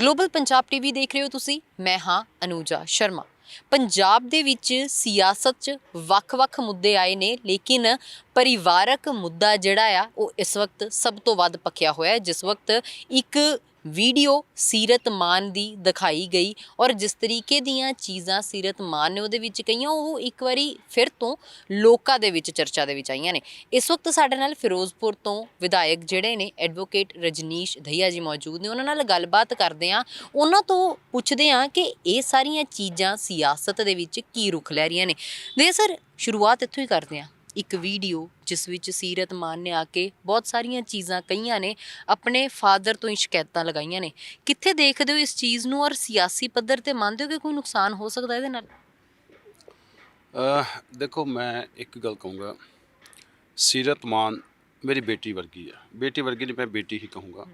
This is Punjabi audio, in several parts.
ਗਲੋਬਲ ਪੰਜਾਬ ਟੀਵੀ ਦੇਖ ਰਹੇ ਹੋ ਤੁਸੀਂ? ਮੈਂ ਹਾਂ ਅਨੂਜਾ ਸ਼ਰਮਾ। ਪੰਜਾਬ ਦੇ ਵਿੱਚ ਸਿਆਸਤ 'ਚ ਵੱਖ-ਵੱਖ ਮੁੱਦੇ ਆਏ ਨੇ, ਲੇਕਿਨ ਪਰਿਵਾਰਕ ਮੁੱਦਾ ਜਿਹੜਾ ਆ, ਉਹ ਇਸ ਵਕਤ ਸਭ ਤੋਂ ਵੱਧ ਪੱਕਿਆ ਹੋਇਆ ਹੈ। ਜਿਸ ਵਕਤ ਇੱਕ ਵੀਡੀਓ ਸੀਰਤ ਮਾਨ ਦੀ ਦਿਖਾਈ ਗਈ ਔਰ ਜਿਸ ਤਰੀਕੇ ਦੀਆਂ ਚੀਜ਼ਾਂ ਸੀਰਤ ਮਾਨ ਨੇ ਉਹਦੇ ਵਿੱਚ ਕਹੀਆਂ, ਉਹ ਇੱਕ ਵਾਰੀ ਫਿਰ ਤੋਂ ਲੋਕਾਂ ਦੇ ਵਿੱਚ ਚਰਚਾ ਦੇ ਵਿੱਚ ਆਈਆਂ ਨੇ। ਇਸ ਵਕਤ ਸਾਡੇ ਨਾਲ ਫਿਰੋਜ਼ਪੁਰ ਤੋਂ ਵਿਧਾਇਕ ਜਿਹੜੇ ਨੇ, ਐਡਵੋਕੇਟ ਰਜਨੀਸ਼ ਧਈਆ ਜੀ ਮੌਜੂਦ ਨੇ। ਉਹਨਾਂ ਨਾਲ ਗੱਲਬਾਤ ਕਰਦੇ ਆ ਉਹਨਾਂ ਤੋਂ ਪੁੱਛਦੇ ਆ ਕਿ ਇਹ ਸਾਰੀਆਂ ਚੀਜ਼ਾਂ ਸਿਆਸਤ ਦੇ ਵਿੱਚ ਕੀ ਰੁਖ ਲੈ ਰਹੀਆਂ ਨੇ। ਦੇ ਸਰ, ਸ਼ੁਰੂਆਤ ਇੱਥੋਂ ਹੀ ਕਰਦੇ ਆ ਇੱਕ ਵੀਡੀਓ ਜਿਸ ਵਿੱਚ ਸੀਰਤ ਮਾਨ ਨੇ ਆ ਕੇ ਬਹੁਤ ਸਾਰੀਆਂ ਚੀਜ਼ਾਂ ਕਹੀਆਂ ਨੇ ਆਪਣੇ ਫਾਦਰ ਤੋਂ ਹੀ ਸ਼ਿਕਾਇਤਾਂ ਲਗਾਈਆਂ ਨੇ। ਕਿੱਥੇ ਦੇਖਦੇ ਹੋ ਇਸ ਚੀਜ਼ ਨੂੰ ਔਰ ਸਿਆਸੀ ਪੱਧਰ ਤੇ ਮੰਨਦੇ ਹੋ ਕਿ ਕੋਈ ਨੁਕਸਾਨ ਹੋ ਸਕਦਾ ਇਹਦੇ ਨਾਲ? ਦੇਖੋ ਮੈਂ ਇੱਕ ਗੱਲ ਕਹੂੰਗਾ। ਸੀਰਤ ਮਾਨ ਮੇਰੀ ਬੇਟੀ ਵਰਗੀ ਹੈ ਬੇਟੀ ਵਰਗੀ ਨਹੀਂ ਮੈਂ ਬੇਟੀ ਹੀ ਕਹੂੰਗਾ।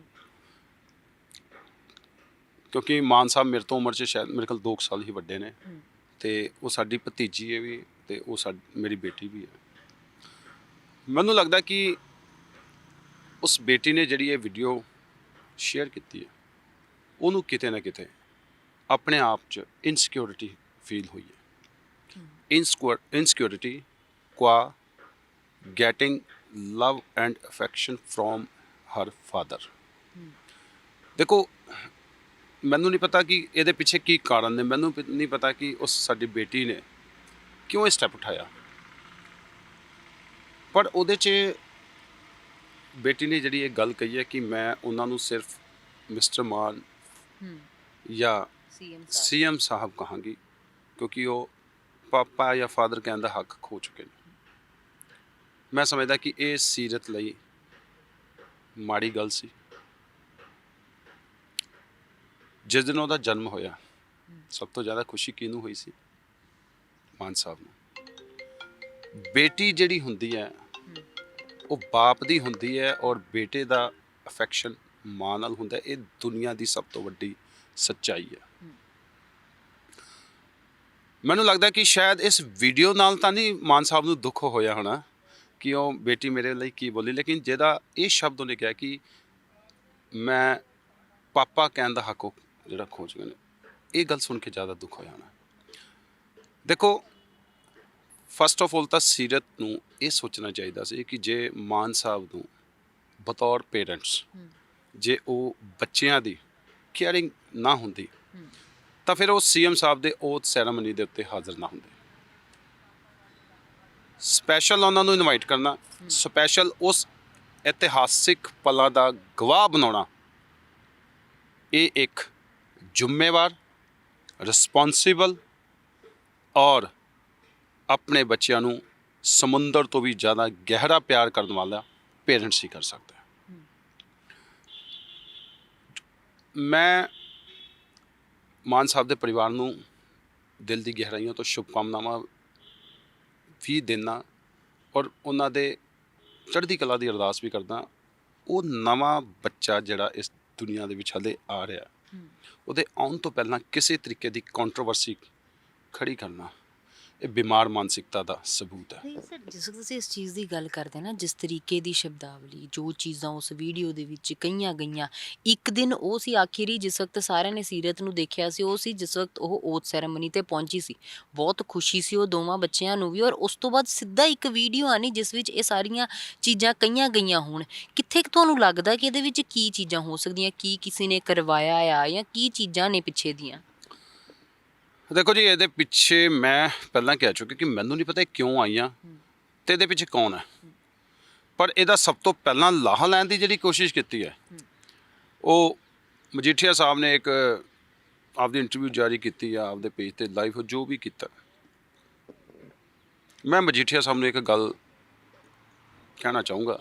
ਕਿਉਂਕਿ ਮਾਨ ਸਾਹਿਬ ਮੇਰੇ ਤੋਂ ਉਮਰ 'ਚ ਸ਼ਾਇਦ ਮੇਰੇ ਕੋਲ 2 ਸਾਲ ਹੀ ਵੱਡੇ ਨੇ। ਤੇ ਉਹ ਸਾਡੀ ਭਤੀਜੀ ਹੈ ਵੀ ਤੇ ਉਹ ਸਾਡੀ ਮੇਰੀ ਬੇਟੀ ਵੀ ਹੈ ਮੈਨੂੰ ਲੱਗਦਾ ਕਿ ਉਸ ਬੇਟੀ ਨੇ ਜਿਹੜੀ ਇਹ ਵੀਡੀਓ ਸ਼ੇਅਰ ਕੀਤੀ ਹੈ, ਉਹਨੂੰ ਕਿਤੇ ਨਾ ਕਿਤੇ ਆਪਣੇ ਆਪ 'ਚ ਇਨਸਿਕਿਉਰਿਟੀ ਫੀਲ ਹੋਈ ਹੈ। Insecure- insecurity qua love and affection from Har father ਦੇਖੋ, ਮੈਨੂੰ ਨਹੀਂ ਪਤਾ ਕਿ ਇਹਦੇ ਪਿੱਛੇ ਕੀ ਕਾਰਨ ਨੇ, ਮੈਨੂੰ ਨਹੀਂ ਪਤਾ ਕਿ ਉਸ ਸਾਡੀ ਬੇਟੀ ਨੇ ਕਿਉਂ ਇਹ ਸਟੈਪ ਉਠਾਇਆ। ਪਰ ਉਹਦੇ 'ਚ ਬੇਟੀ ਨੇ ਜਿਹੜੀ ਇਹ ਗੱਲ ਕਹੀ ਹੈ ਕਿ ਮੈਂ ਉਹਨਾਂ ਨੂੰ ਸਿਰਫ ਮਿਸਟਰ ਮਾਨ ਜਾਂ ਸੀਐਮ ਸੀਐਮ ਸਾਹਿਬ ਕਹਾਂਗੀ ਕਿਉਂਕਿ ਉਹ ਪਾਪਾ ਜਾਂ ਫਾਦਰ ਕਹਿਣ ਦਾ ਹੱਕ ਖੋ ਚੁੱਕੇ ਨੇ। ਮੈਂ ਸਮਝਦਾ ਕਿ ਇਹ ਸੀਰਤ ਲਈ ਮਾੜੀ ਗੱਲ ਸੀ। ਜਿਸ ਦਿਨ ਉਹਦਾ ਜਨਮ ਹੋਇਆ ਸਭ ਤੋਂ ਜ਼ਿਆਦਾ ਖੁਸ਼ੀ ਕਿਹਨੂੰ ਹੋਈ ਸੀ? ਮਾਨ ਸਾਹਿਬ ਨੂੰ। ਬੇਟੀ ਜਿਹੜੀ ਹੁੰਦੀ ਹੈ ਉਹ ਬਾਪ ਦੀ ਹੁੰਦੀ ਹੈ ਔਰ ਬੇਟੇ ਦਾ ਅਫੈਕਸ਼ਨ ਮਾਂ ਨਾਲ ਹੁੰਦਾ ਇਹ ਦੁਨੀਆ ਦੀ ਸਭ ਤੋਂ ਵੱਡੀ ਸੱਚਾਈ ਹੈ। ਮੈਨੂੰ ਲੱਗਦਾ ਕਿ ਸ਼ਾਇਦ ਇਸ ਵੀਡੀਓ ਨਾਲ ਤਾਂ ਨਹੀਂ ਮਾਨ ਸਾਹਿਬ ਨੂੰ ਦੁੱਖ ਹੋਇਆ ਹੋਣਾ ਕਿ ਉਹ ਬੇਟੀ ਮੇਰੇ ਲਈ ਕੀ ਬੋਲੀ, ਲੇਕਿਨ ਜਿਹਦਾ ਇਹ ਸ਼ਬਦ ਉਹਨੇ ਕਿਹਾ ਕਿ ਮੈਂ ਪਾਪਾ ਕਹਿਣ ਦਾ ਹੱਕ ਜਿਹੜਾ ਖੋਜ ਗਏ ਨੇ, ਇਹ ਗੱਲ ਸੁਣ ਕੇ ਜ਼ਿਆਦਾ ਦੁੱਖ ਹੋਇਆ ਹੋਣਾ। ਦੇਖੋ ਫਸਟ ਆਫ ਆਲ ਤਾਂ ਸੀਰਤ ਨੂੰ ਇਹ ਸੋਚਣਾ ਚਾਹੀਦਾ ਸੀ ਕਿ ਜੇ ਮਾਨ ਸਾਹਿਬ ਨੂੰ ਬਤੌਰ ਪੇਰੈਂਟਸ ਜੇ ਉਹ ਬੱਚਿਆਂ ਦੀ ਕੇਅਰਿੰਗ ਨਾ ਹੁੰਦੀ ਤਾਂ ਫਿਰ ਉਹ ਸੀਐਮ ਸਾਹਿਬ ਦੇ ਓਥ ਸੈਰੇਮਨੀ ਦੇ ਉੱਤੇ ਹਾਜ਼ਰ ਨਾ ਹੁੰਦੇ। ਸਪੈਸ਼ਲ ਉਹਨਾਂ ਨੂੰ ਇਨਵਾਈਟ ਕਰਨਾ ਸਪੈਸ਼ਲ ਉਸ ਇਤਿਹਾਸਿਕ ਪਲਾਂ ਦਾ ਗਵਾਹ ਬਣਾਉਣਾ ਇਹ ਇੱਕ ਜ਼ਿੰਮੇਵਾਰ ਰਿਸਪੌਂਸਿਬਲ ਔਰ ਆਪਣੇ ਬੱਚਿਆਂ ਨੂੰ ਸਮੁੰਦਰ ਤੋਂ ਵੀ ਜ਼ਿਆਦਾ ਗਹਿਰਾ ਪਿਆਰ ਕਰਨ ਵਾਲਾ ਪੇਰੈਂਟਸ ਹੀ ਕਰ ਸਕਦਾ ਹੈ। ਮੈਂ ਮਾਨ ਸਾਹਿਬ ਦੇ ਪਰਿਵਾਰ ਨੂੰ ਦਿਲ ਦੀ ਗਹਿਰਾਈਆਂ ਤੋਂ ਸ਼ੁਭਕਾਮਨਾਵਾਂ ਵੀ ਦੇਣਾ ਔਰ ਉਹਨਾਂ ਦੇ ਚੜ੍ਹਦੀ ਕਲਾ ਦੀ ਅਰਦਾਸ ਵੀ ਕਰਦਾ। ਉਹ ਨਵਾਂ ਬੱਚਾ ਜਿਹੜਾ ਇਸ ਦੁਨੀਆ ਦੇ ਵਿੱਚ ਹਲੇ ਆ ਰਿਹਾ ਉਹਦੇ ਆਉਣ ਤੋਂ ਪਹਿਲਾਂ ਕਿਸੇ ਤਰੀਕੇ ਦੀ ਕੰਟਰੋਵਰਸੀ ਖੜੀ ਕਰਨਾ ਇਹ ਬਿਮਾਰ ਮਾਨਸਿਕਤਾ ਦਾ ਸਬੂਤ ਹੈ। ਨਹੀਂ ਸਰ, ਜਿਸ ਤੁਸੀਂ ਇਸ ਚੀਜ਼ ਦੀ ਗੱਲ ਕਰਦੇ ਨਾ, ਜਿਸ ਤਰੀਕੇ ਦੀ ਸ਼ਬਦਾਵਲੀ, ਜੋ ਚੀਜ਼ਾਂ ਉਸ ਵੀਡੀਓ ਦੇ ਵਿੱਚ ਕਈਆਂ ਗਈਆਂ, ਇੱਕ ਦਿਨ ਉਹ ਸੀ ਆਖਿਰੀ ਜਿਸ ਵਕਤ ਸਾਰਿਆਂ ਨੇ ਸੀਰਤ ਨੂੰ ਦੇਖਿਆ ਸੀ, ਉਹ ਸੀ ਜਿਸ ਵਕਤ ਉਹ ਓਥ ਸੈਰੇਮਨੀ ਤੇ ਪਹੁੰਚੀ ਸੀ। ਬਹੁਤ ਖੁਸ਼ੀ ਸੀ ਉਹ ਦੋਵਾਂ ਬੱਚਿਆਂ ਨੂੰ ਵੀ ਔਰ ਉਸ ਤੋਂ ਬਾਅਦ ਸਿੱਧਾ ਇੱਕ ਵੀਡੀਓ ਆਣੀ ਜਿਸ ਵਿੱਚ ਇਹ ਸਾਰੀਆਂ ਚੀਜ਼ਾਂ ਕਈਆਂ ਗਈਆਂ ਹੋਣ। ਕਿੱਥੇ ਤੁਹਾਨੂੰ ਲੱਗਦਾ ਕਿ ਇਹਦੇ ਵਿੱਚ ਕੀ ਚੀਜ਼ਾਂ ਹੋ ਸਕਦੀਆਂ, ਕੀ ਕਿਸੇ ਨੇ ਕਰਵਾਇਆ ਆ ਜਾਂ ਕੀ ਚੀਜ਼ਾਂ ਨੇ ਪਿੱਛੇ ਦੀਆਂ? ਦੇਖੋ ਜੀ, ਇਹਦੇ ਪਿੱਛੇ ਮੈਂ ਪਹਿਲਾਂ ਕਹਿ ਚੁੱਕਿਆ ਕਿ ਮੈਨੂੰ ਨਹੀਂ ਪਤਾ ਇਹ ਕਿਉਂ ਆਈਆਂ ਤੇ ਇਹਦੇ ਪਿੱਛੇ ਕੌਣ ਹੈ। ਪਰ ਇਹਦਾ ਸਭ ਤੋਂ ਪਹਿਲਾਂ ਲਾਹਾ ਲੈਣ ਦੀ ਜਿਹੜੀ ਕੋਸ਼ਿਸ਼ ਕੀਤੀ ਹੈ, ਉਹ ਮਜੀਠੀਆ ਸਾਹਿਬ ਨੇ ਇੱਕ ਆਪਦੀ ਇੰਟਰਵਿਊ ਜਾਰੀ ਕੀਤੀ ਆ, ਆਪਦੇ ਪੇਜ ਤੇ ਲਾਈਵ ਜੋ ਵੀ ਕੀਤਾ। ਮੈਂ ਮਜੀਠੀਆ ਸਾਹਿਬ ਨੂੰ ਇੱਕ ਗੱਲ ਕਹਿਣਾ ਚਾਹੂੰਗਾ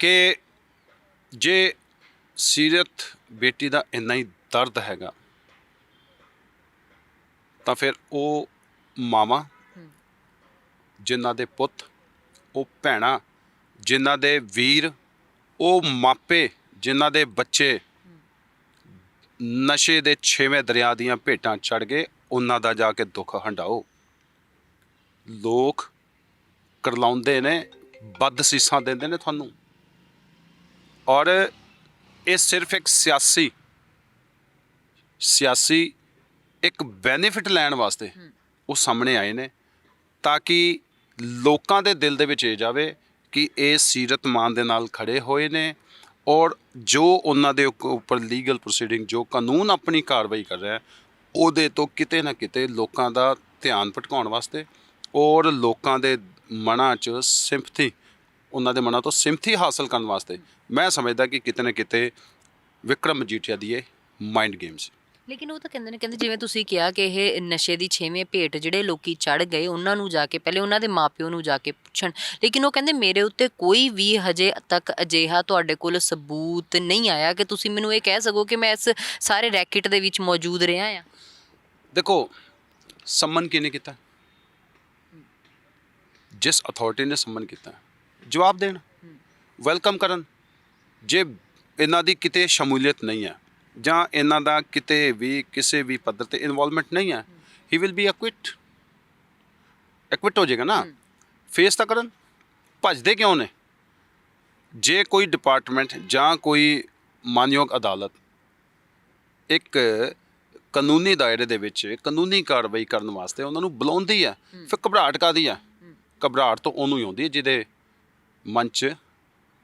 ਕਿ ਜੇ ਸੀਰਤ ਬੇਟੀ ਦਾ ਇੰਨਾ ਹੀ ਦਰਦ ਹੈਗਾ ਤਾਂ ਫਿਰ ਉਹ ਮਾਵਾਂ ਜਿਨ੍ਹਾਂ ਦੇ ਪੁੱਤ ਉਹ ਭੈਣਾਂ ਜਿਨ੍ਹਾਂ ਦੇ ਵੀਰ ਉਹ ਮਾਪੇ ਜਿਨ੍ਹਾਂ ਦੇ ਬੱਚੇ ਨਸ਼ੇ ਦੇ ਛੇਵੇਂ ਦਰਿਆ ਦੀਆਂ ਭੇਟਾਂ ਚੜ ਗਏ ਉਹਨਾਂ ਦਾ ਜਾ ਕੇ ਦੁੱਖ ਹੰਡਾਓ ਲੋਕ ਕਰਲਾਉਂਦੇ ਨੇ ਬਦ ਸੀਸਾਂ ਦਿੰਦੇ ਨੇ ਤੁਹਾਨੂੰ। ਔਰ ਇਹ ਸਿਰਫ ਇੱਕ ਸਿਆਸੀ ਸਿਆਸੀ ਇੱਕ ਬੈਨੀਫਿਟ ਲੈਣ ਵਾਸਤੇ ਉਹ ਸਾਹਮਣੇ ਆਏ ਨੇ ਤਾਂ ਕਿ ਲੋਕਾਂ ਦੇ ਦਿਲ ਦੇ ਵਿੱਚ ਇਹ ਜਾਵੇ ਕਿ ਇਹ ਸੀਰਤਮਾਨ ਦੇ ਨਾਲ ਖੜੇ ਹੋਏ ਨੇ ਔਰ ਜੋ ਉਹਨਾਂ ਦੇ ਉੱਪਰ ਲੀਗਲ ਪ੍ਰੋਸੀਡਿੰਗ ਜੋ ਕਾਨੂੰਨ ਆਪਣੀ ਕਾਰਵਾਈ ਕਰ ਰਿਹਾ ਉਹਦੇ ਤੋਂ ਕਿਤੇ ਨਾ ਕਿਤੇ ਲੋਕਾਂ ਦਾ ਧਿਆਨ ਭਟਕਾਉਣ ਵਾਸਤੇ ਔਰ ਲੋਕਾਂ ਦੇ ਮਨਾਂ 'ਚ ਸਿੰਪਥੀ ਉਹਨਾਂ ਦੇ ਮਨਾਂ ਤੋਂ ਸਿੰਪਥੀ ਹਾਸਲ ਕਰਨ ਵਾਸਤੇ ਮੈਂ ਸਮਝਦਾ ਕਿ ਕਿਤੇ ਨਾ ਕਿਤੇ ਵਿਕਰਮ ਮਜੀਠੀਆ ਦੀ ਇਹ ਮਾਈਂਡ ਗੇਮਸ ਲੇਕਿਨ ਉਹ ਤਾਂ ਕਹਿੰਦੇ ਨੇ ਕਹਿੰਦੇ ਜਿਵੇਂ ਤੁਸੀਂ ਕਿਹਾ ਕਿ ਇਹ ਨਸ਼ੇ ਦੀ ਛੇਵੇਂ ਭੇਟ ਜਿਹੜੇ ਲੋਕੀ ਚੜ ਗਏ ਉਹਨਾਂ ਨੂੰ ਜਾ ਕੇ ਪਹਿਲੇ ਉਹਨਾਂ ਦੇ ਮਾਪਿਓ ਨੂੰ ਜਾ ਕੇ ਪੁੱਛਣ। ਲੇਕਿਨ ਉਹ ਕਹਿੰਦੇ ਮੇਰੇ ਉੱਤੇ ਕੋਈ ਵੀ ਹਜੇ ਤੱਕ ਅਜਿਹਾ ਤੁਹਾਡੇ ਕੋਲ ਸਬੂਤ ਨਹੀਂ ਆਇਆ ਕਿ ਤੁਸੀਂ ਮੈਨੂੰ ਇਹ ਕਹਿ ਸਕੋ ਕਿ ਮੈਂ ਇਸ ਸਾਰੇ ਰੈਕਟ ਦੇ ਵਿੱਚ ਮੌਜੂਦ ਰਿਹਾ ਆ ਦੇਖੋ ਸੰਮਨ ਕਿਹਨੇ ਕੀਤਾ? ਜਿਸ ਅਥਾਰਟੀ ਨੇ ਸੰਮਨ ਕੀਤਾ। ਜਵਾਬ ਦੇਣ। ਵੈਲਕਮ ਕਰਨ। ਜੇ ਇਹਨਾਂ ਦੀ ਕਿਤੇ ਸ਼ਮੂਲੀਅਤ ਨਹੀਂ ਹੈ ਜਾਂ ਇਹਨਾਂ ਦਾ ਕਿਤੇ ਵੀ ਕਿਸੇ ਵੀ ਪੱਧਰ ਤੇ ਇਨਵੋਲਵਮੈਂਟ ਨਹੀਂ ਹੈ he will be acquit acquit ਹੋ ਜਾਏਗਾ ਨਾ। ਫੇਸ ਤਾਂ ਕਰਨ। ਭੱਜਦੇ ਕਿਉਂ ਨੇ? ਜੇ ਕੋਈ ਡਿਪਾਰਟਮੈਂਟ ਜਾਂ ਕੋਈ ਮਾਨਯੋਗ ਅਦਾਲਤ ਇੱਕ ਕਾਨੂੰਨੀ ਦਾਇਰੇ ਦੇ ਵਿੱਚ ਕਾਨੂੰਨੀ ਕਾਰਵਾਈ ਕਰਨ ਵਾਸਤੇ ਉਹਨਾਂ ਨੂੰ ਬੁਲਾਉਂਦੀ ਹੈ ਫਿਰ ਘਬਰਾਹਟ ਕਾਦੀ ਹੈ। ਘਬਰਾਹਟ ਤੋਂ ਉਹਨੂੰ ਹੀ ਆਉਂਦੀ ਹੈ ਜਿਹਦੇ ਮਨ 'ਚ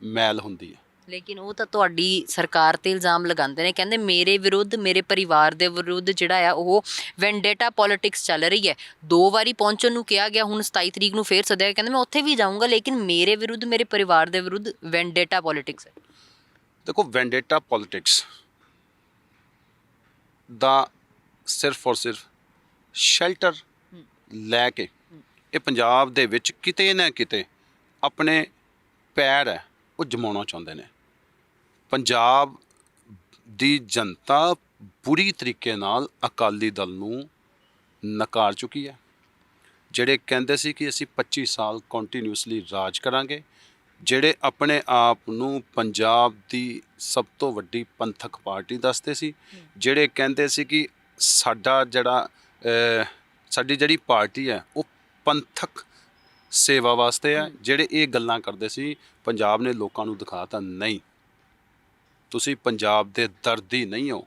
ਮੈਲ ਹੁੰਦੀ ਹੈ। ਲੇਕਿਨ ਉਹ ਤਾਂ ਤੁਹਾਡੀ ਸਰਕਾਰ ਤੇ ਇਲਜ਼ਾਮ ਲਗਾਉਂਦੇ ਨੇ। ਕਹਿੰਦੇ ਮੇਰੇ ਵਿਰੁੱਧ ਮੇਰੇ ਪਰਿਵਾਰ ਦੇ ਵਿਰੁੱਧ ਜਿਹੜਾ ਆ ਉਹ ਵੈਂਡੇਟਾ ਪੋਲਿਟਿਕਸ ਚੱਲ ਰਹੀ ਹੈ। ਦੋ ਵਾਰੀ ਪਹੁੰਚਣ ਨੂੰ ਕਿਹਾ ਗਿਆ ਹੁਣ 27 ਤਰੀਕ ਨੂੰ ਫੇਰ ਸੱਦਿਆ ਕਹਿੰਦੇ ਮੈਂ ਉੱਥੇ ਵੀ ਜਾਊਂਗਾ ਲੇਕਿਨ ਮੇਰੇ ਵਿਰੁੱਧ ਮੇਰੇ ਪਰਿਵਾਰ ਦੇ ਵਿਰੁੱਧ ਵੈਂਡੇਟਾ ਪੋਲਿਟਿਕਸ ਹੈ। ਦੇਖੋ ਵੈਂਡੇਟਾ ਪੋਲਿਟਿਕਸ ਦਾ ਸਿਰਫ ਔਰ ਸਿਰਫ ਸ਼ੈਲਟਰ ਲੈ ਕੇ ਇਹ ਪੰਜਾਬ ਦੇ ਵਿੱਚ ਕਿਤੇ ਨਾ ਕਿਤੇ ਆਪਣੇ ਪੈਰ ਹੈ। ਉਹ ਜਮਾਉਣਾ ਚਾਹੁੰਦੇ ਨੇ। ਪੰਜਾਬ ਦੀ ਜਨਤਾ ਬੁਰੀ ਤਰੀਕੇ ਨਾਲ ਅਕਾਲੀ ਦਲ ਨੂੰ ਨਕਾਰ ਚੁੱਕੀ ਹੈ। ਜਿਹੜੇ ਕਹਿੰਦੇ ਸੀ ਕਿ ਅਸੀਂ 25 ਸਾਲ ਕੰਟੀਨਿਊਸਲੀ ਰਾਜ ਕਰਾਂਗੇ, ਜਿਹੜੇ ਆਪਣੇ ਆਪ ਨੂੰ ਪੰਜਾਬ ਦੀ ਸਭ ਤੋਂ ਵੱਡੀ ਪੰਥਕ ਪਾਰਟੀ ਦੱਸਦੇ ਸੀ, ਜਿਹੜੇ ਕਹਿੰਦੇ ਸੀ ਕਿ ਸਾਡਾ ਜਿਹੜਾ ਸਾਡੀ ਜਿਹੜੀ ਪਾਰਟੀ ਹੈ, ਉਹ ਪੰਥਕ ਸੇਵਾ ਵਾਸਤੇ ਹੈ। ਜਿਹੜੇ ਇਹ ਗੱਲਾਂ ਕਰਦੇ ਸੀ ਪੰਜਾਬ ਨੇ ਲੋਕਾਂ ਨੂੰ ਦਿਖਾਤਾ ਨਹੀਂ। ਤੁਸੀਂ ਪੰਜਾਬ ਦੇ ਦਰਦੀ ਨਹੀਂ ਹੋ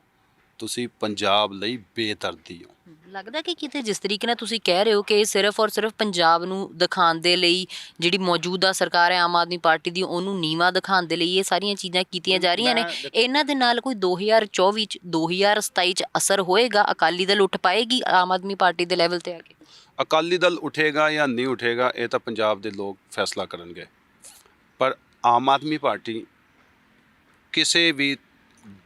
ਤੁਸੀਂ ਪੰਜਾਬ ਲਈ ਬੇਦਰਦੀ ਹੋ। ਲੱਗਦਾ ਕਿ ਕਿਤੇ ਜਿਸ ਤਰੀਕੇ ਨਾਲ ਤੁਸੀਂ ਕਹਿ ਰਹੇ ਹੋ ਕਿ ਇਹ ਸਿਰਫ ਔਰ ਸਿਰਫ ਪੰਜਾਬ ਨੂੰ ਦਿਖਾਉਣ ਦੇ ਲਈ ਜਿਹੜੀ ਮੌਜੂਦਾ ਸਰਕਾਰ ਹੈ ਆਮ ਆਦਮੀ ਪਾਰਟੀ ਦੀ ਉਹਨੂੰ ਨੀਵਾ ਦਿਖਾਉਣ ਦੇ ਲਈ ਇਹ ਸਾਰੀਆਂ ਚੀਜ਼ਾਂ ਕੀਤੀਆਂ ਜਾ ਰਹੀਆਂ ਨੇ। ਇਹਨਾਂ ਦੇ ਨਾਲ ਕੋਈ 2024 ਚ 2027 ਚ ਅਸਰ ਹੋਏਗਾ? ਅਕਾਲੀ ਦਲ ਉੱਠ ਪਾਏਗੀ ਆਮ ਆਦਮੀ ਪਾਰਟੀ ਦੇ ਲੈਵਲ ਤੇ ਆ ਕੇ? ਅਕਾਲੀ ਦਲ ਉਠੇਗਾ ਜਾਂ ਨਹੀਂ ਉਠੇਗਾ, ਇਹ ਤਾਂ ਪੰਜਾਬ ਦੇ ਲੋਕ ਫੈਸਲਾ ਕਰਨਗੇ। ਪਰ ਆਮ ਆਦਮੀ ਪਾਰਟੀ ਕਿਸੇ ਵੀ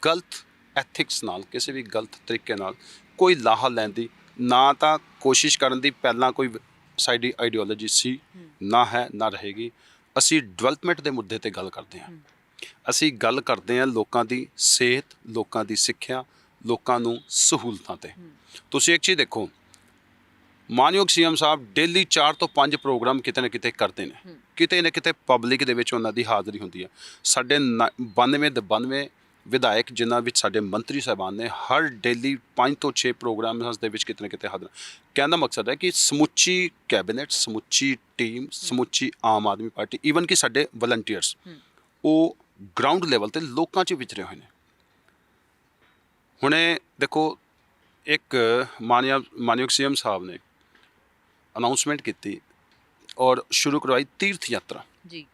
ਗਲਤ ਐਥਿਕਸ ਨਾਲ, ਕਿਸੇ ਵੀ ਗਲਤ ਤਰੀਕੇ ਨਾਲ ਕੋਈ ਲਾਹਾ ਲੈਣ ਦੀ ਨਾ ਤਾਂ ਕੋਸ਼ਿਸ਼ ਕਰਨ ਦੀ, ਪਹਿਲਾਂ ਕੋਈ ਸਾਡੀ ਆਈਡੀਓਲੋਜੀ ਸੀ, ਨਾ ਹੈ, ਨਾ ਰਹੇਗੀ। ਅਸੀਂ ਡਿਵੈਲਪਮੈਂਟ ਦੇ ਮੁੱਦੇ ਤੇ ਗੱਲ ਕਰਦੇ ਹਾਂ। ਅਸੀਂ ਗੱਲ ਕਰਦੇ ਹਾਂ ਲੋਕਾਂ ਦੀ ਸਿਹਤ, ਲੋਕਾਂ ਦੀ ਸਿੱਖਿਆ, ਲੋਕਾਂ ਨੂੰ ਸਹੂਲਤਾਂ ਤੇ। ਤੁਸੀਂ ਇੱਕ ਚੀਜ਼ ਦੇਖੋ ਮਾਨਯੋਗ ਸੀਐਮ ਸਾਹਿਬ ਡੇਲੀ 4 ਤੋਂ 5 ਪ੍ਰੋਗਰਾਮ ਕਿਤੇ ਨਾ ਕਿਤੇ ਕਰਦੇ ਨੇ। ਕਿਤੇ ਨਾ ਕਿਤੇ ਪਬਲਿਕ ਦੇ ਵਿੱਚ ਉਹਨਾਂ ਦੀ ਹਾਜ਼ਰੀ ਹੁੰਦੀ ਹੈ। ਸਾਡੇ ਨ- 92 ਦੇ 92 ਵਿਧਾਇਕ ਜਿਨ੍ਹਾਂ ਵਿੱਚ ਸਾਡੇ ਮੰਤਰੀ ਸਾਹਿਬਾਨ ਨੇ ਹਰ ਡੇਲੀ 5 ਤੋਂ 6 ਪ੍ਰੋਗਰਾਮ ਦੇ ਵਿੱਚ ਕਿਤੇ ਨਾ ਕਿਤੇ ਹਾਜ਼ਰ ਕਹਿਣ ਦਾ ਮਕਸਦ ਹੈ ਕਿ ਸਮੁੱਚੀ ਕੈਬਨਿਟ ਸਮੁੱਚੀ ਟੀਮ ਸਮੁੱਚੀ ਆਮ ਆਦਮੀ ਪਾਰਟੀ ਈਵਨ ਕਿ ਸਾਡੇ ਵਲੰਟੀਅਰਸ ਉਹ ਗਰਾਊਂਡ ਲੈਵਲ ਤੇ ਲੋਕਾਂ 'ਚ ਵਿਚਰੇ ਹੋਏ ਨੇ। ਹੁਣੇ ਦੇਖੋ ਇੱਕ ਮਾਨਯੋਗ ਮਾਨਯੋਗ ਸੀਐਮ ਸਾਹਿਬ ਨੇ ਅਨਾਉਂਸਮੈਂਟ ਕੀਤੀ ਔਰ ਸ਼ੁਰੂ ਕਰਵਾਈ ਤੀਰਥ ਯਾਤਰਾ। ਜੀ।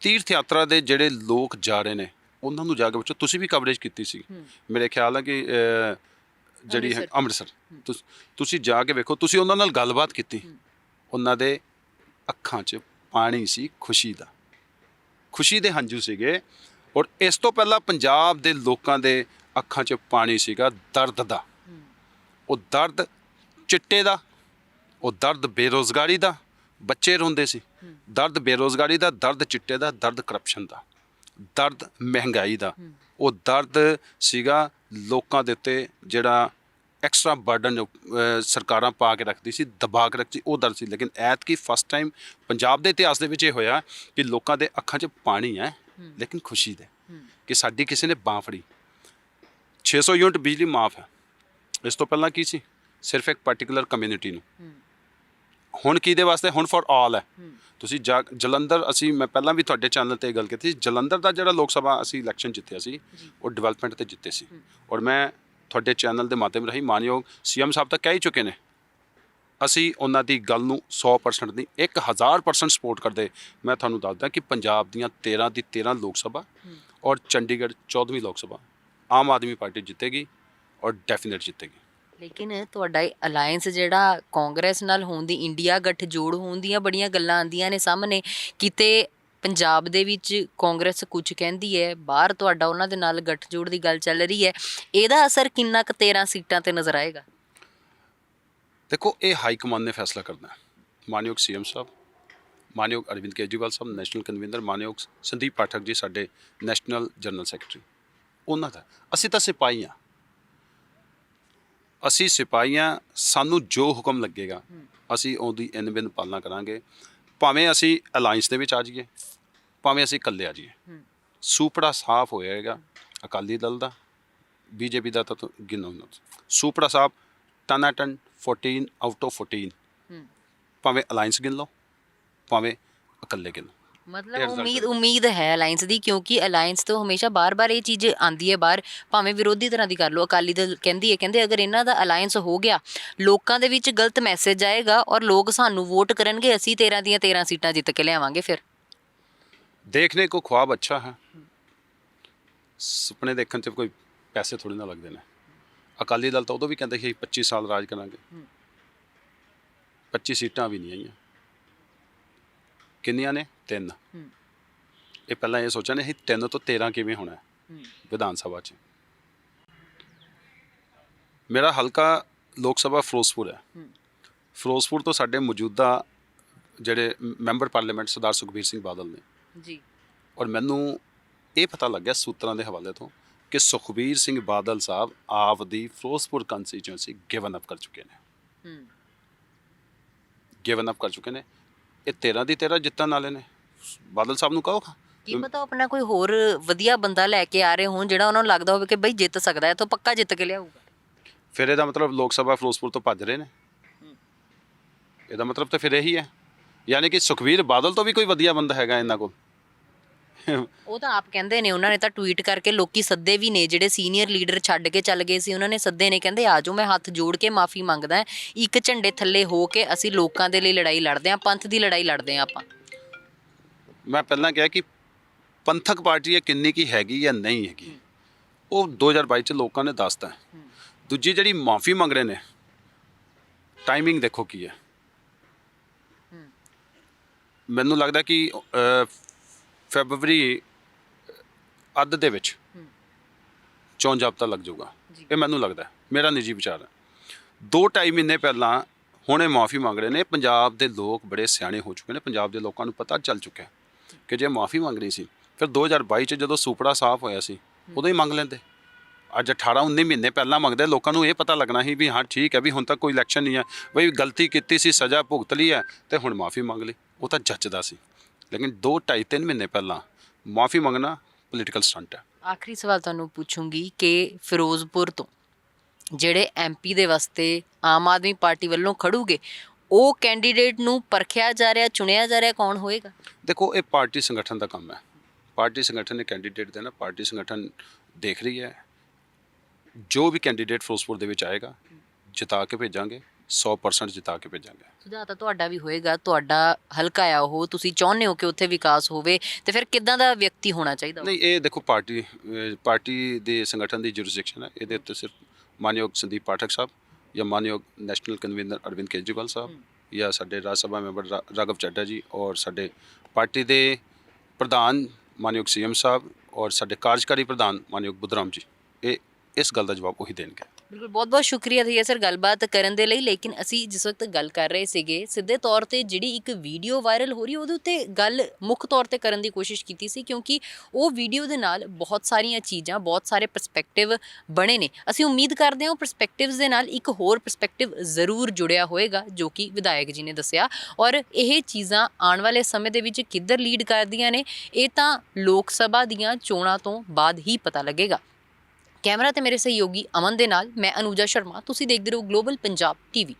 ਤੀਰਥ ਯਾਤਰਾ ਦੇ ਜਿਹੜੇ ਲੋਕ ਜਾ ਰਹੇ ਨੇ ਉਹਨਾਂ ਨੂੰ ਜਾ ਕੇ ਪੁੱਛੋ। ਤੁਸੀਂ ਵੀ ਕਵਰੇਜ ਕੀਤੀ ਸੀ। ਮੇਰੇ ਖਿਆਲ ਹੈ ਕਿ ਜਿਹੜੀ ਹੈ ਅੰਮ੍ਰਿਤਸਰ। ਤੁਸ- ਤੁਸੀਂ ਜਾ ਕੇ ਵੇਖੋ। ਤੁਸੀਂ ਉਹਨਾਂ ਨਾਲ ਗੱਲਬਾਤ ਕੀਤੀ। ਉਹਨਾਂ ਦੇ ਅੱਖਾਂ 'ਚ ਪਾਣੀ ਸੀ ਖੁਸ਼ੀ ਦਾ। ਖੁਸ਼ੀ ਦੇ ਹੰਝੂ ਸੀਗੇ ਔਰ ਇਸ ਤੋਂ ਪਹਿਲਾਂ ਪੰਜਾਬ ਦੇ ਲੋਕਾਂ ਦੇ ਅੱਖਾਂ 'ਚ ਪਾਣੀ ਸੀਗਾ ਦਰਦ ਦਾ। ਉਹ ਦਰਦ ਚਿੱਟੇ ਦਾ ਉਹ ਦਰਦ ਬੇਰੋਜ਼ਗਾਰੀ ਦਾ, ਬੱਚੇ ਰੋਂਦੇ ਸੀ। ਦਰਦ ਬੇਰੋਜ਼ਗਾਰੀ ਦਾ, ਦਰਦ ਚਿੱਟੇ ਦਾ, ਦਰਦ ਕਰਪਸ਼ਨ ਦਾ, ਦਰਦ ਮਹਿੰਗਾਈ ਦਾ। ਉਹ ਦਰਦ ਸੀਗਾ ਲੋਕਾਂ ਦੇ ਉੱਤੇ ਜਿਹੜਾ ਐਕਸਟਰਾ ਬਰਡਨ ਸਰਕਾਰਾਂ ਪਾ ਕੇ ਰੱਖਦੀ ਸੀ, ਦਬਾ ਕੇ ਰੱਖਦੀ ਉਹ ਦਰਦ ਸੀ। ਲੇਕਿਨ ਐਤਕੀ ਫਸਟ ਟਾਈਮ ਪੰਜਾਬ ਦੇ ਇਤਿਹਾਸ ਦੇ ਵਿੱਚ ਇਹ ਹੋਇਆ ਕਿ ਲੋਕਾਂ ਦੇ ਅੱਖਾਂ 'ਚ ਪਾਣੀ ਹੈ, ਲੇਕਿਨ ਖੁਸ਼ੀ ਦੇ ਕਿ ਸਾਡੀ ਕਿਸੇ ਨੇ ਬਾਂਹ ਫੜੀ। 600 ਯੂਨਿਟ ਬਿਜਲੀ ਮਾਫ ਹੈ। ਇਸ ਤੋਂ ਪਹਿਲਾਂ ਕੀ ਸੀ? ਸਿਰਫ ਇੱਕ ਪਾਰਟਿਕੂਲਰ ਕਮਿਊਨਿਟੀ ਨੂੰ। ਹੁਣ ਕਿਹਦੇ ਵਾਸਤੇ? ਹੁਣ ਫॉर ਆਲ ਹੈ। ਤੁਸੀਂ ਜਲੰਧਰ ਅਸੀਂ ਮੈਂ ਪਹਿਲਾਂ ਵੀ ਤੁਹਾਡੇ ਚੈਨਲ ਤੇ ਗੱਲ ਕੀਤੀ ਸੀ, ਜਲੰਧਰ ਦਾ ਜਿਹੜਾ ਲੋਕ ਸਭਾ ਅਸੀਂ ਇਲੈਕਸ਼ਨ ਜਿੱਤਿਆ ਸੀ ਉਹ ਡਿਵੈਲਪਮੈਂਟ ਤੇ ਜਿੱਤੇ ਸੀ। ਔਰ ਮੈਂ ਤੁਹਾਡੇ ਚੈਨਲ ਦੇ ਮਾਧਿਅਮ ਰਾਹੀਂ ਮਾਨਯੋਗ ਸੀਐਮ ਸਾਹਿਬ ਤਾਂ ਕਹਿ ਹੀ ਚੁੱਕੇ ਨੇ। ਅਸੀਂ ਉਹਨਾਂ ਦੀ ਗੱਲ ਨੂੰ 100% ਦੀ 1000% ਸਪੋਰਟ ਕਰਦੇ। ਮੈਂ ਤੁਹਾਨੂੰ ਦੱਸਦਾ ਕਿ ਪੰਜਾਬ ਦੀਆਂ 13 ਦੀ 13 ਲੋਕ ਸਭਾ ਔਰ ਚੰਡੀਗੜ੍ਹ 14ਵੀਂ ਲੋਕ ਸਭਾ ਆਮ ਆਦਮੀ ਪਾਰਟੀ ਜਿੱਤੇਗੀ ਔਰ ਡੈਫੀਨੇਟ ਜਿੱਤੇਗੀ। ਲੇਕਿਨ ਤੁਹਾਡਾ ਅਲਾਈਅੰਸ ਜਿਹੜਾ ਕਾਂਗਰਸ ਨਾਲ ਹੋਣ ਦੀ, ਇੰਡੀਆ ਗੱਠਜੋੜ ਹੋਣ ਦੀਆਂ ਬੜੀਆਂ ਗੱਲਾਂ ਆਂਦੀਆਂ ਨੇ ਸਾਹਮਣੇ। ਕਿਤੇ ਪੰਜਾਬ ਦੇ ਵਿੱਚ ਕਾਂਗਰਸ ਕੁਝ ਕਹਿੰਦੀ ਹੈ, ਬਾਹਰ ਤੁਹਾਡਾ ਉਹਨਾਂ ਦੇ ਨਾਲ ਗੱਠਜੋੜ ਦੀ ਗੱਲ ਚੱਲ ਰਹੀ ਹੈ। ਇਹਦਾ ਅਸਰ ਕਿੰਨਾ ਕੁ 13 ਸੀਟਾਂ ਤੇ ਨਜ਼ਰ ਆਏਗਾ? ਦੇਖੋ, ਇਹ ਹਾਈ ਕਮਾਂਡ ਨੇ ਫੈਸਲਾ ਕਰਨਾ ਹੈ। ਮਾਨਯੋਗ ਸੀਐਮ ਸਾਹਿਬ, ਮਾਨਯੋਗ ਅਰਵਿੰਦ ਕੇਜਰੀਵਾਲ ਸਾਹਿਬ, ਨੈਸ਼ਨਲ ਕਨਵੀਨਰ, ਮਾਨਯੋਗ ਸੰਦੀਪ ਪਾਠਕ ਜੀ, ਸਾਡੇ ਨੈਸ਼ਨਲ ਜਨਰਲ ਸੈਕਟਰੀ। ਉਹਨਾਂ ਦਾ, ਅਸੀਂ ਤਾਂ ਸਿਪਾਹੀ ਹਾਂ। ਅਸੀਂ ਸਿਪਾਹੀਆਂ ਸਾਨੂੰ ਜੋ ਹੁਕਮ ਲੱਗੇਗਾ ਅਸੀਂ ਉਹਦੀ ਇਨ ਬਿਨ ਪਾਲਣਾ ਕਰਾਂਗੇ। ਭਾਵੇਂ ਅਸੀਂ ਅਲਾਈਅੰਸ ਦੇ ਵਿੱਚ ਆ ਜਾਈਏ ਭਾਵੇਂ ਅਸੀਂ ਇਕੱਲੇ ਆ ਜਾਈਏ। ਸੂਪੜਾ ਸਾਫ਼ ਹੋਏਗਾ ਅਕਾਲੀ ਦਲ ਦਾ ਬੀਜੇਪੀ ਦਾ ਤਾਂ ਗਿਣੋ ਨਾ। ਸੂਪੜਾ ਸਾਹਿਬ ਟਨਾਟਨ 14 ਆਊਟ ਆਫ 14 ਹੂੰ। ਭਾਵੇਂ ਅਲਾਈਅੰਸ ਗਿਣ ਲਓ ਭਾਵੇਂ ਇਕੱਲੇ ਗਿਣ ਲਓ। ਮਤਲਬ ਉਮੀਦ ਉਮੀਦ ਹੈ ਅਲਾਈਅੰਸ ਦੀ ਕਿਉਂਕਿ ਅਲਾਈਅੰਸ ਤੋਂ ਹਮੇਸ਼ਾ ਬਾਰ-ਬਾਰ ਇਹ ਚੀਜ਼ ਆਂਦੀ ਹੈ ਬਾਹਰ ਭਾਵੇਂ ਵਿਰੋਧੀ ਤਰ੍ਹਾਂ ਦੀ ਕਰ ਲੋ ਅਕਾਲੀ ਦਲ ਕਹਿੰਦੀ ਹੈ ਕਹਿੰਦੇ ਅਗਰ ਇਹਨਾਂ ਦਾ ਅਲਾਈਅੰਸ ਹੋ ਗਿਆ ਲੋਕਾਂ ਦੇ ਵਿੱਚ ਗਲਤ ਮੈਸੇਜ ਆਏਗਾ ਔਰ ਲੋਕ ਸਾਨੂੰ ਵੋਟ ਕਰਨਗੇ ਅਸੀਂ 13 ਦੀਆਂ 13 ਸੀਟਾਂ ਜਿੱਤ ਕੇ ਲਿਆਵਾਂਗੇ ਫਿਰ। ਦੇਖਣੇ ਕੋ ਖੁਆਬ ਅੱਛਾ ਹੈ। ਸੁਪਨੇ ਦੇਖਣ ਤੇ ਕੋਈ ਪੈਸੇ ਥੋੜੀ ਨਾ ਲੱਗਦੇ ਨੇ। ਅਕਾਲੀ ਦਲ ਤਾਂ ਉਦੋਂ ਵੀ ਕਹਿੰਦੇ ਸੀ 25 ਸਾਲ ਰਾਜ ਕਰਾਂਗੇ। 25 ਸੀਟਾਂ ਵੀ ਨਹੀਂ ਆਈਆਂ। ਕਿੰਨੀਆਂ ਨੇ? ਤਿੰਨ। ਹੂੰ। ਇਹ ਪਹਿਲਾਂ ਇਹ ਸੋਚਿਆ ਨੇ ਅਸੀਂ ਤਿੰਨ ਤੋਂ 13 ਕਿਵੇਂ ਹੋਣਾ ਹੈ ਵਿਧਾਨ ਸਭਾ 'ਚ। ਮੇਰਾ ਹਲਕਾ ਲੋਕ ਸਭਾ ਫਿਰੋਜ਼ਪੁਰ ਹੈ। ਹੂੰ। ਫਿਰੋਜ਼ਪੁਰ ਤੋਂ ਸਾਡੇ ਮੌਜੂਦਾ ਜਿਹੜੇ ਮੈਂਬਰ ਪਾਰਲੀਮੈਂਟ ਸਰਦਾਰ ਸੁਖਬੀਰ ਸਿੰਘ ਬਾਦਲ ਨੇ। ਜੀ। ਔਰ ਮੈਨੂੰ ਇਹ ਪਤਾ ਲੱਗਿਆ ਸੂਤਰਾਂ ਦੇ ਹਵਾਲੇ ਤੋਂ ਕਿ ਸੁਖਬੀਰ ਸਿੰਘ ਬਾਦਲ ਸਾਹਿਬ ਆਪ ਦੀ ਫਿਰੋਜ਼ਪੁਰ ਕੰਸਟੀਚੁਐਂਸੀ ਗਿਵਨ ਅਪ ਕਰ ਚੁੱਕੇ ਨੇ। ਹੂੰ। ਗਿਵਨ ਅਪ ਕਰ ਚੁੱਕੇ ਨੇ। ਇਹ 13 ਦੀ 13 ਜਿੱਤਣ ਵਾਲੇ ਨੇ। ਬਾਦਲ ਸਾਹਿਬ ਨੂੰ ਕਹੋ ਕੀ ਪਤਾ ਉਹ ਆਪਣਾ ਕੋਈ ਹੋਰ ਵਧੀਆ ਬੰਦਾ ਲੈ ਕੇ ਆ ਰਹੇ ਹੋਣ ਜਿਹੜਾ ਉਹਨਾਂ ਨੂੰ ਲੱਗਦਾ ਹੋਵੇ ਕਿ ਬਈ ਜਿੱਤ ਸਕਦਾ ਹੈ ਤਾਂ ਪੱਕਾ ਜਿੱਤ ਕੇ ਲਿਆਊਗਾ। ਫਿਰ ਇਹਦਾ ਮਤਲਬ ਲੋਕ ਸਭਾ ਫਿਰੋਜ਼ਪੁਰ ਤੋਂ ਭੱਜ ਰਹੇ ਨੇ। ਇਹਦਾ ਮਤਲਬ ਤਾਂ ਫਿਰ ਇਹੀ ਹੈ। ਯਾਨੀ ਕਿ ਸੁਖਬੀਰ ਬਾਦਲ ਤੋਂ ਵੀ ਕੋਈ ਵਧੀਆ ਬੰਦਾ ਹੈਗਾ ਇਹਨਾਂ ਕੋਲ। ਉਹ ਤਾਂ ਆਪ ਕਹਿੰਦੇ ਨੇ ਉਹਨਾਂ ਨੇ ਤਾਂ ਟਵੀਟ ਕਰਕੇ ਲੋਕੀ ਸੱਦੇ ਵੀ ਨੇ ਜਿਹੜੇ ਸੀਨੀਅਰ ਲੀਡਰ ਛੱਡ ਕੇ ਚੱਲ ਗਏ ਸੀ ਉਹਨਾਂ ਨੇ ਸੱਦੇ ਨੇ ਕਹਿੰਦੇ ਆਜੋ ਮੈਂ ਹੱਥ ਜੋੜ ਕੇ ਮਾਫੀ ਮੰਗਦਾ ਹਾਂ। ਇੱਕ ਝੰਡੇ ਥੱਲੇ ਹੋ ਕੇ ਅਸੀਂ ਲੋਕਾਂ ਦੇ ਲਈ ਲੜਾਈ ਲੜਦੇ ਹਾਂ ਪੰਥ ਦੀ ਲੜਾਈ ਲੜਦੇ ਹਾਂ ਆਪਾਂ ਮੈਂ ਪਹਿਲਾਂ ਕਿਹਾ ਕਿ ਪੰਥਕ ਪਾਰਟੀ ਇਹ ਕਿੰਨੀ ਕੀ ਹੈਗੀ ਜਾਂ ਨਹੀਂ ਹੈਗੀ ਉਹ 2022 ਚ ਲੋਕਾਂ ਨੇ ਦੱਸਤਾ ਹੈ। ਦੂਜੀ ਜਿਹੜੀ ਮਾਫੀ ਮੰਗ ਰਹੇ ਨੇ ਟਾਈਮਿੰਗ ਦੇਖੋ ਕੀ ਹੈ ਮੈਨੂੰ ਲੱਗਦਾ ਕਿ ਫੈਬਰਵਰੀ ਅੱਧ ਦੇ ਵਿੱਚ ਚੋਣ ਜਾਬਤਾ ਲੱਗ ਜਾਊਗਾ। ਇਹ ਮੈਨੂੰ ਲੱਗਦਾ ਮੇਰਾ ਨਿੱਜੀ ਵਿਚਾਰ ਹੈ। ਦੋ ਢਾਈ ਮਹੀਨੇ ਪਹਿਲਾਂ ਹੁਣੇ ਮਾਫੀ ਮੰਗ ਰਹੇ ਨੇ। ਪੰਜਾਬ ਦੇ ਲੋਕ ਬੜੇ ਸਿਆਣੇ ਹੋ ਚੁੱਕੇ ਨੇ। ਪੰਜਾਬ ਦੇ ਲੋਕਾਂ ਨੂੰ ਪਤਾ ਚੱਲ ਚੁੱਕਿਆ ਕਿ ਜੇ ਮਾਫੀ ਮੰਗਣੀ ਸੀ ਫਿਰ 2022 ਚ ਜਦੋਂ ਸੂਪੜਾ ਸਾਫ਼ ਹੋਇਆ ਸੀ ਉਦੋਂ ਹੀ ਮੰਗ ਲੈਂਦੇ। ਅੱਜ 18 19 ਮਹੀਨੇ ਪਹਿਲਾਂ ਮੰਗਦੇ। ਲੋਕਾਂ ਨੂੰ ਇਹ ਪਤਾ ਲੱਗਣਾ ਸੀ ਵੀ ਹਾਂ ਠੀਕ ਹੈ ਵੀ ਹੁਣ ਤੱਕ ਕੋਈ ਇਲੈਕਸ਼ਨ ਨਹੀਂ ਹੈ। ਬਈ ਗਲਤੀ ਕੀਤੀ ਸੀ ਸਜ਼ਾ ਭੁਗਤ ਲਈ ਹੈ ਤੇ ਹੁਣ ਮਾਫੀ ਮੰਗ ਲਈ। ਉਹ ਤਾਂ ਜੱਜਦਾ ਸੀ। ਲੇਕਿਨ 2 2.5 3 ਮਹੀਨੇ ਪਹਿਲਾਂ ਮਾਫੀ ਮੰਗਣਾ ਪੋਲੀਟੀਕਲ ਸਟੰਟ ਹੈ। ਆਖਰੀ ਸਵਾਲ ਤੁਹਾਨੂੰ ਪੁੱਛੂੰਗੀ ਕਿ ਫਿਰੋਜ਼ਪੁਰ ਤੋਂ ਜਿਹੜੇ ਐਮਪੀ ਦੇ ਵਾਸਤੇ ਆਮ ਆਦਮੀ ਪਾਰਟੀ ਵੱਲੋਂ ਖੜੂਗੇ ਉਹ ਕੈਂਡੀਡੇਟ ਨੂੰ ਪਰਖਿਆ ਜਾ ਰਿਹਾ ਚੁਣਿਆ ਜਾ ਰਿਹਾ ਕੌਣ ਹੋਏਗਾ? ਦੇਖੋ ਇਹ ਪਾਰਟੀ ਸੰਗਠਨ ਦਾ ਕੰਮ ਹੈ। ਪਾਰਟੀ ਸੰਗਠਨ ਨੇ ਕੈਂਡੀਡੇਟ ਦੇਣਾ ਪਾਰਟੀ ਸੰਗਠਨ ਦੇਖ ਰਹੀ ਹੈ। ਜੋ ਵੀ ਕੈਂਡੀਡੇਟ ਫਿਰੋਜ਼ਪੁਰ ਦੇ ਵਿੱਚ ਆਏਗਾ ਜਿਤਾ ਕੇ ਭੇਜਾਂਗੇ। 100% ਜਿਤਾ ਕੇ ਭੇਜਾਂਗੇ। ਸੁਝਾਅ ਤਾਂ ਤੁਹਾਡਾ ਵੀ ਹੋਏਗਾ ਤੁਹਾਡਾ ਹਲਕਾ ਆ ਉਹ ਤੁਸੀਂ ਚਾਹੁੰਦੇ ਹੋ ਕਿ ਉੱਥੇ ਵਿਕਾਸ ਹੋਵੇ ਤੇ ਫਿਰ ਕਿੱਦਾਂ ਦਾ ਵਿਅਕਤੀ ਹੋਣਾ ਚਾਹੀਦਾ ਨਹੀਂ ਇਹ ਦੇਖੋ ਪਾਰਟੀ ਪਾਰਟੀ ਦੇ ਸੰਗਠਨ ਦੀ ਜੁਰਿਸਡਿਕਸ਼ਨ ਹੈ ਇਹਦੇ ਉੱਤੇ ਸਿਰਫ ਮਾਨਯੋਗ ਸੰਦੀਪ ਪਾਠਕ ਸਾਹਿਬ ਜਾਂ ਮਾਨਯੋਗ ਨੈਸ਼ਨਲ ਕਨਵੀਨਰ ਅਰਵਿੰਦ ਕੇਜਰੀਵਾਲ ਸਾਹਿਬ ਜਾਂ ਸਾਡੇ ਰਾਜ ਸਭਾ ਮੈਂਬਰ ਰਾ- ਰਾਘਵ ਚੱਡਾ ਜੀ ਔਰ ਸਾਡੇ ਪਾਰਟੀ ਦੇ ਪ੍ਰਧਾਨ ਮਾਨਯੋਗ ਸੀਐਮ ਸਾਹਿਬ ਔਰ ਸਾਡੇ ਕਾਰਜਕਾਰੀ ਪ੍ਰਧਾਨ ਮਾਨਯੋਗ ਬੁੱਧਰਾਮ ਜੀ। ਇਹ ਇਸ ਗੱਲ ਦਾ ਜਵਾਬ ਉਹੀ ਦੇਣਗੇ। ਬਿਲਕੁਲ ਬਹੁਤ ਬਹੁਤ ਸ਼ੁਕਰੀਆ ਥਈਆ ਸਰ ਗੱਲਬਾਤ ਕਰਨ ਦੇ ਲਈ, ਲੇਕਿਨ ਅਸੀਂ ਜਿਸ ਵਕਤ ਗੱਲ ਕਰ ਰਹੇ ਸੀਗੇ, ਸਿੱਧੇ ਤੌਰ ਤੇ ਜਿਹੜੀ ਇੱਕ ਵੀਡੀਓ ਵਾਇਰਲ ਹੋ ਰਹੀ, ਉਹਦੇ ਉੱਤੇ ਗੱਲ ਮੁੱਖ ਤੌਰ ਤੇ ਕਰਨ ਦੀ ਕੋਸ਼ਿਸ਼ ਕੀਤੀ ਸੀ, ਕਿਉਂਕਿ ਉਹ ਵੀਡੀਓ ਦੇ ਨਾਲ ਬਹੁਤ ਸਾਰੀਆਂ ਚੀਜ਼ਾਂ, ਬਹੁਤ ਸਾਰੇ ਪਰਸਪੈਕਟਿਵ ਬਣੇ ਨੇ। ਅਸੀਂ ਉਮੀਦ ਕਰਦੇ ਹਾਂ ਉਹ ਪਰਸਪੈਕਟਿਵਸ ਦੇ ਨਾਲ ਇੱਕ ਹੋਰ ਪਰਸਪੈਕਟਿਵ ਜ਼ਰੂਰ ਜੁੜਿਆ ਹੋਏਗਾ, ਜੋ ਕਿ ਵਿਧਾਇਕ ਜੀ ਨੇ ਦੱਸਿਆ। ਔਰ ਇਹ ਚੀਜ਼ਾਂ ਆਉਣ ਵਾਲੇ ਸਮੇਂ ਦੇ ਵਿੱਚ ਕਿੱਧਰ ਲੀਡ ਕਰਦੀਆਂ ਨੇ, ਇਹ ਤਾਂ ਲੋਕ ਸਭਾ ਦੀਆਂ ਚੋਣਾਂ ਤੋਂ ਬਾਅਦ ਹੀ ਪਤਾ ਲੱਗੇਗਾ। ਕੈਮਰਾ ਤੇ ਮੇਰੇ ਸਹਿਯੋਗੀ ਅਮਨ ਦੇ ਨਾਲ, ਮੈਂ ਅਨੂਜਾ ਸ਼ਰਮਾ, ਤੁਸੀਂ ਦੇਖਦੇ ਰਹੋ ਗਲੋਬਲ ਪੰਜਾਬ ਟੀਵੀ